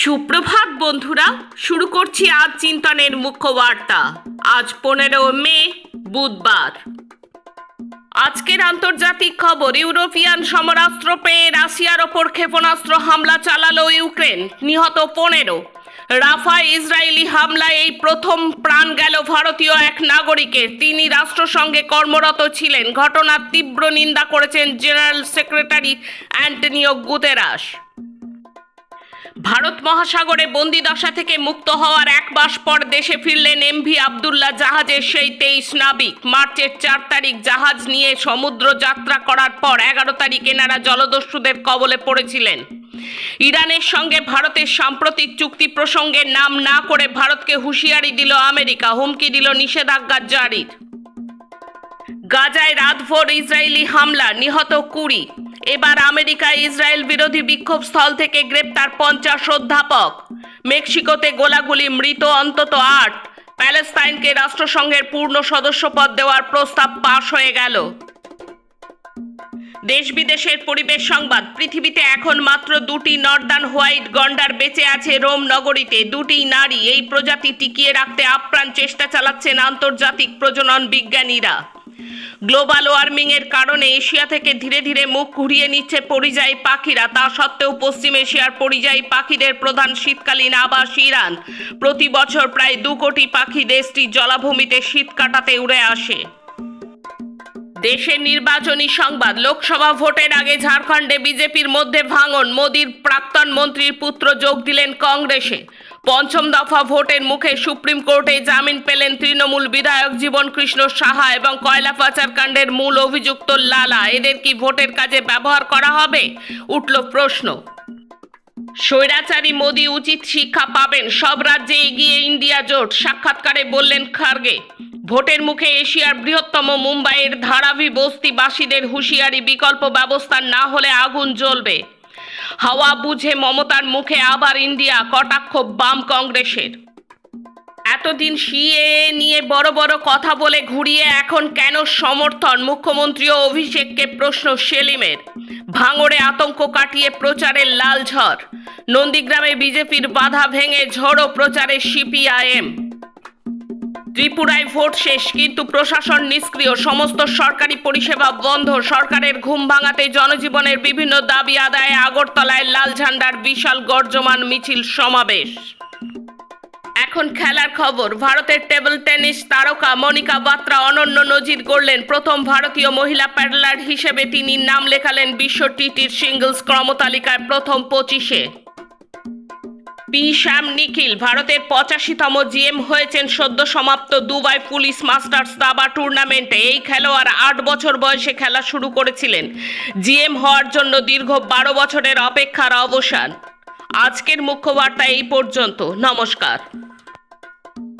সুপ্রভাত, বন্ধুরা। শুরু করছি আজ চিন্তনের মুখ্য বার্তা আজ পনেরো মে, বুধবার। আজকের আন্তর্জাতিক খবর, ইউরোপিয়ান সমরাস্ত্র পেয়ে রাশিয়ার ওপর ক্ষেপণাস্ত্র হামলা চালালো ইউক্রেন, নিহত পনেরো। রাফা ইসরায়েলি হামলায় এই প্রথম প্রাণ গেল ভারতীয় এক নাগরিকের। তিনি রাষ্ট্রসংঘে কর্মরত ছিলেন। ঘটনার তীব্র নিন্দা করেছেন general secretary Antonio Guterres. Bharat মহাসাগরে বন্দিদশা থেকে মুক্ত হওয়ার এক মাস পর দেশে ফিরলেন এমভি আবদুল্লাহ জাহাজের সেই তেইশ নাবিক। মার্চের চার তারিখ জাহাজ নিয়ে সমুদ্র যাত্রা করার পর এগারো তারিখ এনারা জলদস্যুদের কবলে পড়েছিলেন। ইরানের সঙ্গে ভারতের সাম্প্রতিক চুক্তি প্রসঙ্গে নাম না করে ভারতকে হুঁশিয়ারি দিল আমেরিকা। হুমকি দিল নিষেধাজ্ঞা জারির। গাজায় রাতভর ইসরায়েলি হামলা, নিহত কুড়ি। এবার আমেরিকা ইসরায়েল বিরোধী বিক্ষোভ স্থল থেকে গ্রেপ্তার পঞ্চাশ অধ্যাপক। মেক্সিকোতে গোলাগুলি মৃত অন্তত আট। প্যালেস্তাইনকে রাষ্ট্রসংঘের পূর্ণ সদস্যপদ দেওয়ার প্রস্তাব পাশ হয়ে গেল। দেশ বিদেশের পরিবেশ সংবাদ। পৃথিবীতে এখন মাত্র দুটি নর্দার্ন হোয়াইট গন্ডার বেঁচে আছে রোম নগরীতে। দুটি নারী এই প্রজাতি টিকিয়ে রাখতে আপ্রাণ চেষ্টা চালাচ্ছেন আন্তর্জাতিক প্রজনন বিজ্ঞানীরা। গ্লোবাল ওয়ার্মিং এর কারণে এশিয়া থেকে ধীরে ধীরে মুখ ঘুরিয়ে নিচ্ছে পরিযায়ী পাখিরা। তা সত্ত্বেও পশ্চিম এশিয়ার পরিযায়ী পাখিদের প্রধান শীতকালীন আবাস ইরান। প্রতি বছর প্রায় দু কোটি পাখি দেশটির জলাভূমিতে শীত কাটাতে উড়ে আসে। দেশের নির্বাচনী সংবাদ, লোকসভা ভোটের আগে ঝাড়খণ্ডে বিজেপির মধ্যে ভাঙন, মোদীর প্রাক্তন মন্ত্রীর পুত্র যোগ দিলেন কংগ্রেসে। পঞ্চম দফা ভোটের মুখে সুপ্রিম কোর্টে জামিন পেলেন তৃণমূল বিধায়ক জীবন কৃষ্ণ সাহা এবং কয়লা পাচার কাণ্ডের মূল অভিযুক্ত লালা। এদের কি ভোটের কাজে ব্যবহার করা হবে? উঠল প্রশ্ন। স্বৈরাচারী মোদী উচিত শিক্ষা পাবেন। সব রাজ্যে এগিয়ে ইন্ডিয়া জোট, সাক্ষাৎকারে বললেন খার্গে। ভোটের মুখে এশিয়ার বৃহত্তম মুম্বাইয়ের ধারাবি বস্তিবাসীদের হুঁশিয়ারি বিকল্প ব্যবস্থা না হলে আগুন জ্বলবে। হাওয়া বুঝে মমতার মুখে আবার ইন্ডিয়া, কটাক্ষ বাম কংগ্রেসের। এতদিন সিএ নিয়ে বড় বড় কথা বলে ঘুরিয়ে এখন কেন সমর্থন? মুখ্যমন্ত্রী ও অভিষেককে প্রশ্ন সেলিমের। ভাঙড়ে আতঙ্ক কাটিয়ে প্রচারের লাল ঝড়। নন্দীগ্রামে বিজেপির বাধা ভেঙে ঝড়ো প্রচারে সিপিআইএম। ত্রিপুরায় ভোট শেষ, কিন্তু প্রশাসন নিষ্ক্রিয়। সমস্ত সরকারি পরিষেবা বন্ধ। সরকারের ঘুম ভাঙাতে জনজীবনের বিভিন্ন দাবি আদায়ে আগরতলায় লাল ঝান্ডার বিশাল গর্জমান মিছিল সমাবেশ। এখন খেলার খবর। ভারতের টেবিল টেনিস তারকা মনিকা বাত্রা অনন্য নজির গড়লেন। প্রথম ভারতীয় মহিলা প্যাডলার হিসেবে তিনি নাম লেখালেন বিশ্ব টিটির সিঙ্গলস ক্রমতালিকায় প্রথম পঁচিশে। পি শ্যাম নিখিল, ভারতের পঁচাশিতম জিএম হয়েছেন সদ্য সমাপ্ত দুবাই পুলিশ মাস্টার্স দাবা টুর্নামেন্টে। এই খেলোয়াড় আট বছর বয়সে খেলা শুরু করেছিলেন। জিএম হওয়ার জন্য দীর্ঘ বারো বছরের অপেক্ষার অবসান। আজকের মুখ্য বার্তা এই পর্যন্ত। নমস্কার।